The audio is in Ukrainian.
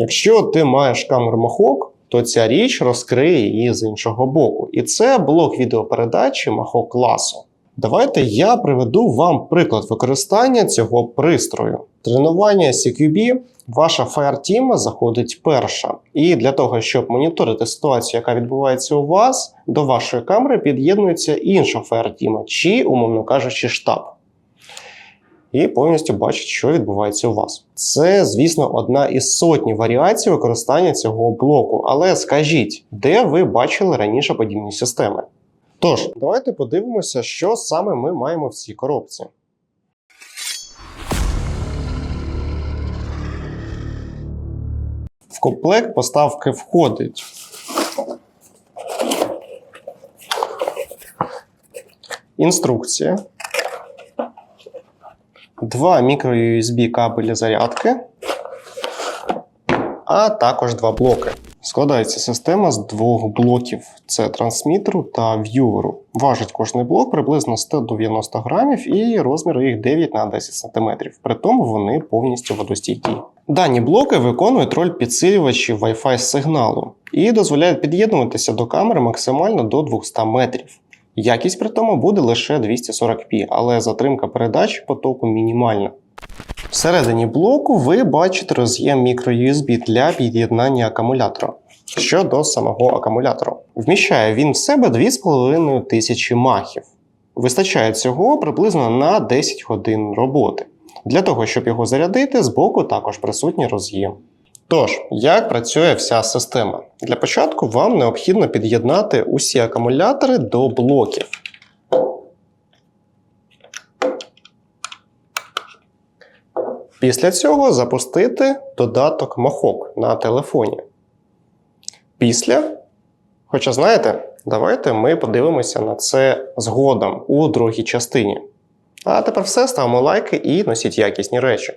Якщо ти маєш камеру Махок, то ця річ розкриє її з іншого боку. І це блок відеопередачі Махок класу. Давайте я приведу вам приклад використання цього пристрою. Тренування CQB ваша Fireteam заходить перша. І для того, щоб моніторити ситуацію, яка відбувається у вас, до вашої камери під'єднується інша Fireteam, чи, умовно кажучи, штаб. І повністю бачить, що відбувається у вас. Це, звісно, одна із сотні варіацій використання цього блоку. Але скажіть, де ви бачили раніше подібні системи? Тож, давайте подивимося, що саме ми маємо в цій коробці. В комплект поставки входить інструкція, два мікро-USB кабелі зарядки, а також два блоки. Складається система з двох блоків: це трансмітеру та в'юверу. Важить кожний блок приблизно 190 грамів і розмір їх 9 на 10 см. При тому вони повністю водостійкі. Дані блоки виконують роль підсилювачів Wi-Fi сигналу і дозволяють під'єднуватися до камери максимально до 200 метрів. Якість при тому буде лише 240p, але затримка передач потоку мінімальна. Всередині блоку ви бачите роз'єм microUSB для під'єднання акумулятора. Щодо самого акумулятора, вміщає він в себе 2500 махів. Вистачає цього приблизно на 10 годин роботи. Для того, щоб його зарядити, збоку також присутній роз'єм. Тож, як працює вся система? Для початку вам необхідно під'єднати усі акумулятори до блоків. Після цього запустити додаток Махок на телефоні. Після, хоча знаєте, давайте ми подивимося на це згодом у другій частині. А тепер все, ставимо лайки і носіть якісні речі.